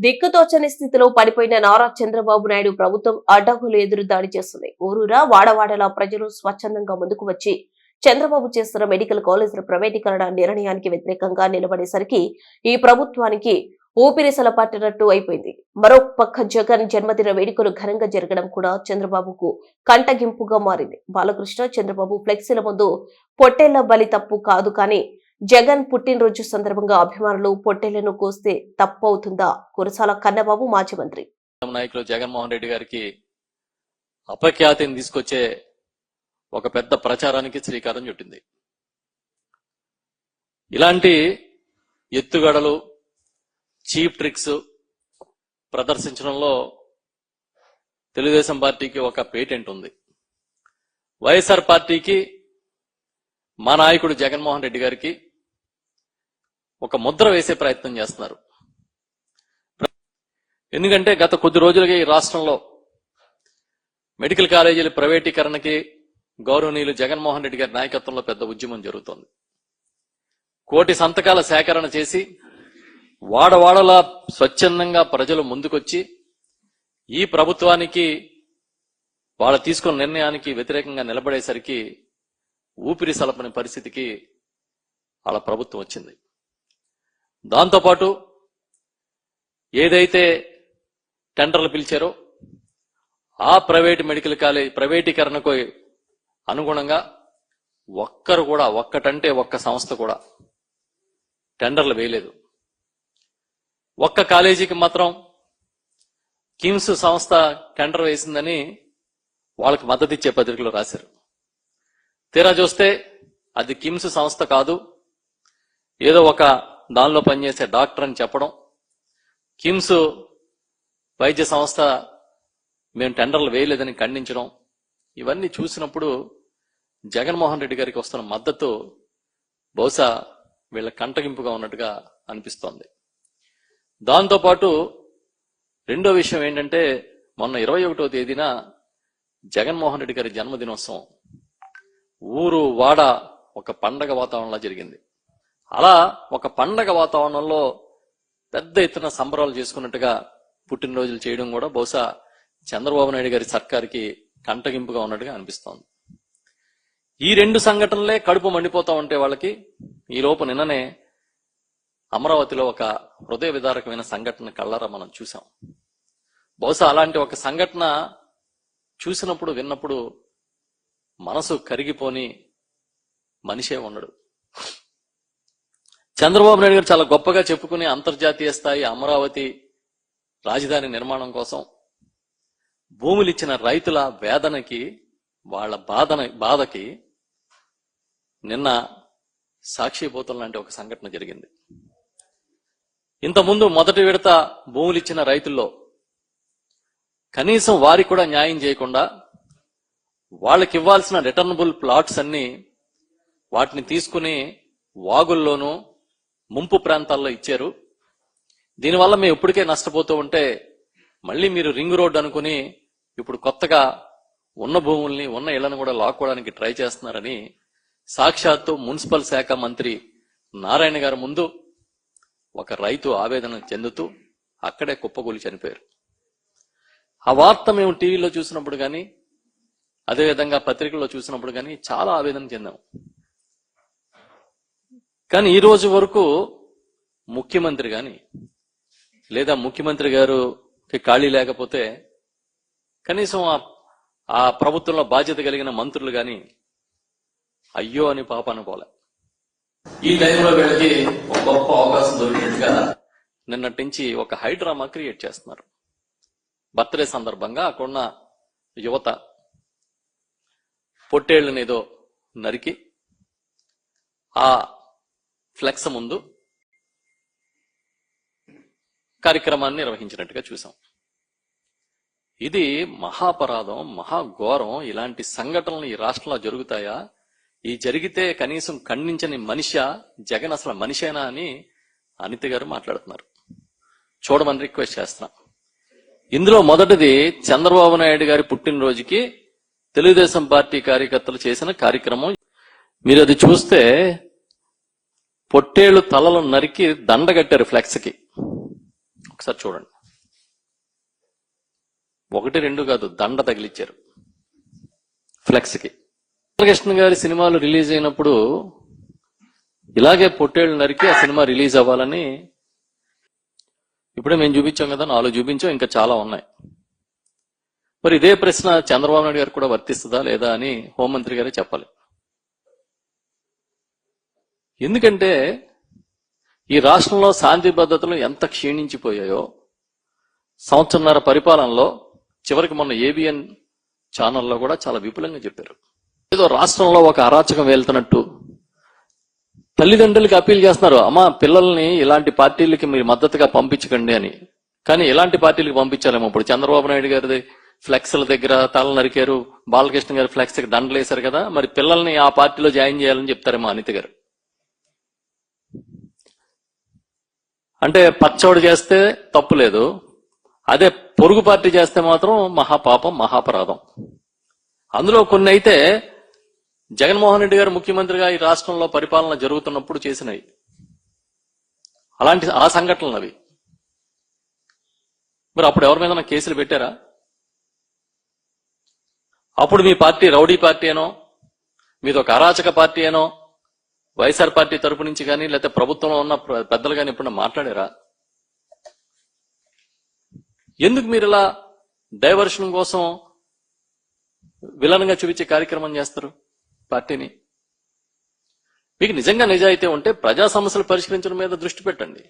దిక్కుతోచని స్థితిలో పడిపోయిన నారా చంద్రబాబు నాయుడు ప్రభుత్వం అడ్డగులు ఎదురు దాడి చేస్తుంది. ఊరూరా వాడవాడలా ప్రజలు స్వచ్ఛందంగా ముందుకు వచ్చి చంద్రబాబు చేస్తున్న మెడికల్ కాలేజీల ప్రైవేటీకరణ నిర్ణయానికి వ్యతిరేకంగా నిలబడేసరికి ఈ ప్రభుత్వానికి ఊపిరిసల పట్టినట్టు అయిపోయింది. మరో పక్క జగన్ జన్మదిన వేడుకలు ఘనంగా జరగడం కూడా చంద్రబాబుకు కంటగింపుగా మారింది. బాలకృష్ణ చంద్రబాబు ఫ్లెక్సీల ముందు పొట్టేళ్ళ బలి తప్పు కాదు కానీ జగన్ పుట్టినరోజు సందర్భంగా అభిమానులు పొట్టేళ్ళను కోస్తే తప్పు అవుతుందా కురసాల కన్నబాబు మాజీ మంత్రి. నాయకులు జగన్మోహన్ రెడ్డి గారికి అపఖ్యాతిని తీసుకొచ్చే ఒక పెద్ద ప్రచారానికి శ్రీకారం చుట్టింది. ఇలాంటి ఎత్తుగడలు చీప్ ట్రిక్స్ ప్రదర్శించడంలో తెలుగుదేశం పార్టీకి ఒక పేటెంట్ ఉంది. వైఎస్ఆర్ పార్టీకి మా నాయకుడు జగన్మోహన్ రెడ్డి గారికి ఒక ముద్ర వేసే ప్రయత్నం చేస్తున్నారు. ఎందుకంటే గత కొద్ది రోజులుగా ఈ రాష్ట్రంలో మెడికల్ కాలేజీల ప్రైవేటీకరణకి గౌరవనీయులు జగన్మోహన్ రెడ్డి గారి నాయకత్వంలో పెద్ద ఉద్యమం జరుగుతోంది. కోటి సంతకాల సేకరణ చేసి వాడవాడలా స్వచ్ఛందంగా ప్రజలు ముందుకొచ్చి ఈ ప్రభుత్వానికి వాళ్ళ తీసుకున్న నిర్ణయానికి వ్యతిరేకంగా నిలబడేసరికి ఊపిరి సలపని పరిస్థితికి వాళ్ళ ప్రభుత్వం వచ్చింది. దాంతోపాటు ఏదైతే టెండర్లు పిలిచారో ఆ ప్రైవేట్ మెడికల్ కాలేజ్ ప్రైవేటీకరణకు అనుగుణంగా ఒక్కరు కూడా ఒక్కటంటే ఒక్క సంస్థ కూడా టెండర్లు వేయలేదు. ఒక్క కాలేజీకి మాత్రం కిమ్స్ సంస్థ టెండర్ వేసిందని వాళ్ళకి మద్దతు ఇచ్చే పత్రికలు రాశారు. తీరా చూస్తే అది కిమ్స్ సంస్థ కాదు. ఏదో ఒక దానిలో పనిచేసే డాక్టర్ అని చెప్పడం. కిమ్స్ వైద్య సంస్థ మేము టెండర్లు వేయలేదని ఖండించడం. ఇవన్నీ చూసినప్పుడు జగన్మోహన్ రెడ్డి గారికి వస్తున్న మద్దతు బహుశా వీళ్ళ కంటగింపుగా ఉన్నట్టుగా అనిపిస్తోంది. దాంతోపాటు రెండో విషయం ఏంటంటే మొన్న ఇరవై ఒకటో తేదీన జగన్మోహన్ రెడ్డి గారి జన్మదినోత్సవం. ఊరు వాడ ఒక పండగ వాతావరణంలో జరిగింది. అలా ఒక పండగ వాతావరణంలో పెద్ద ఎత్తున సంబరాలు చేసుకున్నట్టుగా పుట్టినరోజులు చేయడం కూడా బహుశా చంద్రబాబు నాయుడు గారి సర్కార్కి కంటగింపుగా ఉన్నట్టుగా అనిపిస్తోంది. ఈ రెండు సంఘటనలే కడుపు మండిపోతా ఉంటే వాళ్ళకి ఈ లోపు నిన్ననే అమరావతిలో ఒక హృదయ విదారకమైన సంఘటన కళ్ళారా మనం చూసాం బహుశా అలాంటి ఒక సంఘటన చూసినప్పుడు విన్నప్పుడు మనసు కరిగిపోని మనిషే ఉండడు. చంద్రబాబు నాయుడు గారు చాలా గొప్పగా చెప్పుకుని అంతర్జాతీయ స్థాయి అమరావతి రాజధాని నిర్మాణం కోసం భూములు ఇచ్చిన రైతుల వేదనకి వాళ్ళ బాధన బాధకి నిన్న సాక్షిపోతుల లాంటి ఒక సంఘటన జరిగింది. ఇంతకుముందు మొదటి విడత భూములు ఇచ్చిన రైతుల్లో కనీసం వారికి కూడా న్యాయం చేయకుండా వాళ్ళకి ఇవ్వాల్సిన రిటర్నబుల్ ప్లాట్స్ అన్ని వాటిని తీసుకుని వాగుల్లోనూ ముంపు ప్రాంతాల్లో ఇచ్చారు. దీనివల్ల మేము ఇప్పటికే నష్టపోతూ ఉంటే మళ్ళీ మీరు రింగ్ రోడ్ అనుకుని ఇప్పుడు కొత్తగా ఉన్న భూముల్ని ఉన్న ఇళ్ళను కూడా లాక్కోవడానికి ట్రై చేస్తున్నారని సాక్షాత్తు మున్సిపల్ శాఖ మంత్రి నారాయణ గారి ముందు ఒక రైతు ఆవేదన చెందుతూ అక్కడే కుప్పకూలి చనిపోయారు. ఆ వార్త మేము టీవీలో చూసినప్పుడు కానీ అదేవిధంగా పత్రికల్లో చూసినప్పుడు కానీ చాలా ఆవేదన చెందాం. కానీ ఈ రోజు వరకు ముఖ్యమంత్రి గాని లేదా ముఖ్యమంత్రి గారుకి ఖాళీ లేకపోతే కనీసం ఆ- ప్రభుత్వంలో బాధ్యత కలిగిన మంత్రులు గాని అయ్యో అని పాప అనుకోలే. ఈ టైంలో వీళ్ళకి ఒక గొప్ప అవకాశం దొరికినట్టుగా నిన్నటి నుంచి ఒక హైడ్రామా క్రియేట్ చేస్తున్నారు. బర్త్డే సందర్భంగా అక్కడున్న యువత పొట్టేళ్ళను ఏదో నరికి ఆ ఫ్లెక్స్ ముందు కార్యక్రమాన్ని నిర్వహించినట్టుగా చూసాం. ఇది మహాపరాధం మహాఘోరం ఇలాంటి సంఘటనలు ఈ రాష్ట్రంలో జరుగుతాయా? ఈ జరిగితే కనీసం ఖండించని మనిష? జగన్ అసలు మనిషేనా అని అనిత గారు మాట్లాడుతున్నారు. చూడమని రిక్వెస్ట్ చేస్తున్నాం. ఇందులో మొదటిది చంద్రబాబు నాయుడు గారి పుట్టినరోజుకి తెలుగుదేశం పార్టీ కార్యకర్తలు చేసిన కార్యక్రమం. మీరు అది చూస్తే పొట్టేళ్ళు తలలు నరికి దండ కట్టారు ఫ్లెక్స్కి. ఒకసారి చూడండి. ఒకటి రెండు కాదు దండ తగిలిచ్చారు ఫ్లెక్స్కి. కృష్ణ గారి సినిమాలు రిలీజ్ అయినప్పుడు ఇలాగే పొట్టేళ్ళు నరికి ఆ సినిమా రిలీజ్ అవ్వాలని ఇప్పుడే మేము చూపించాం కదా నాలుగు చూపించాం ఇంకా చాలా ఉన్నాయి. మరి ఇదే ప్రశ్న చంద్రబాబు నాయుడు గారు కూడా వర్తిస్తుందా లేదా అని హోంమంత్రి గారే చెప్పాలి. ఎందుకంటే ఈ రాష్ట్రంలో శాంతి భద్రతలు ఎంత క్షీణించిపోయాయో సంవత్సరన్నర పరిపాలనలో చివరికి మొన్న ఏబిఎన్ ఛానల్లో కూడా చాలా విపులంగా చెప్పారు. ఏదో రాష్ట్రంలో ఒక అరాచకం వెళ్తున్నట్టు తల్లిదండ్రులకి అప్పీల్ చేస్తున్నారు. అమ్మా పిల్లల్ని ఇలాంటి పార్టీలకి మీరు మద్దతుగా పంపించకండి అని. కానీ ఎలాంటి పార్టీలకు పంపించాలేమో. ఇప్పుడు చంద్రబాబు నాయుడు గారిది ఫ్లెక్స్ల దగ్గర తల నరికారు బాలకృష్ణ గారి ఫ్లెక్స్కి దండలు వేశారు కదా. మరి పిల్లల్ని ఆ పార్టీలో జాయిన్ చేయాలని చెప్తారేమో అనిత గారు. అంటే పచ్చోడు చేస్తే తప్పు లేదు. అదే పొరుగు పార్టీ చేస్తే మాత్రం మహాపాపం మహాపరాధం. అందులో కొన్ని అయితే జగన్మోహన్ రెడ్డి గారు ముఖ్యమంత్రిగా ఈ రాష్ట్రంలో పరిపాలన జరుగుతున్నప్పుడు చేసినవి. అలాంటి ఆ సంఘటనలు అవి మరి అప్పుడు ఎవరి మీద కేసులు పెట్టారా? అప్పుడు మీ పార్టీ రౌడీ పార్టీ అనో మీదొక ఒక అరాచక పార్టీ అనో వైఎస్ఆర్ పార్టీ తరపు నుంచి కానీ లేకపోతే ప్రభుత్వంలో ఉన్న పెద్దలు కానీ ఎప్పుడైనా మాట్లాడారా? ఎందుకు మీరు ఇలా డైవర్షన్ కోసం విలన్గా చూపించే కార్యక్రమం చేస్తారు పార్టీని? మీకు నిజంగా నిజాయితీ ఉంటే ప్రజా సమస్యలు పరిష్కరించడం మీద దృష్టి పెట్టండి.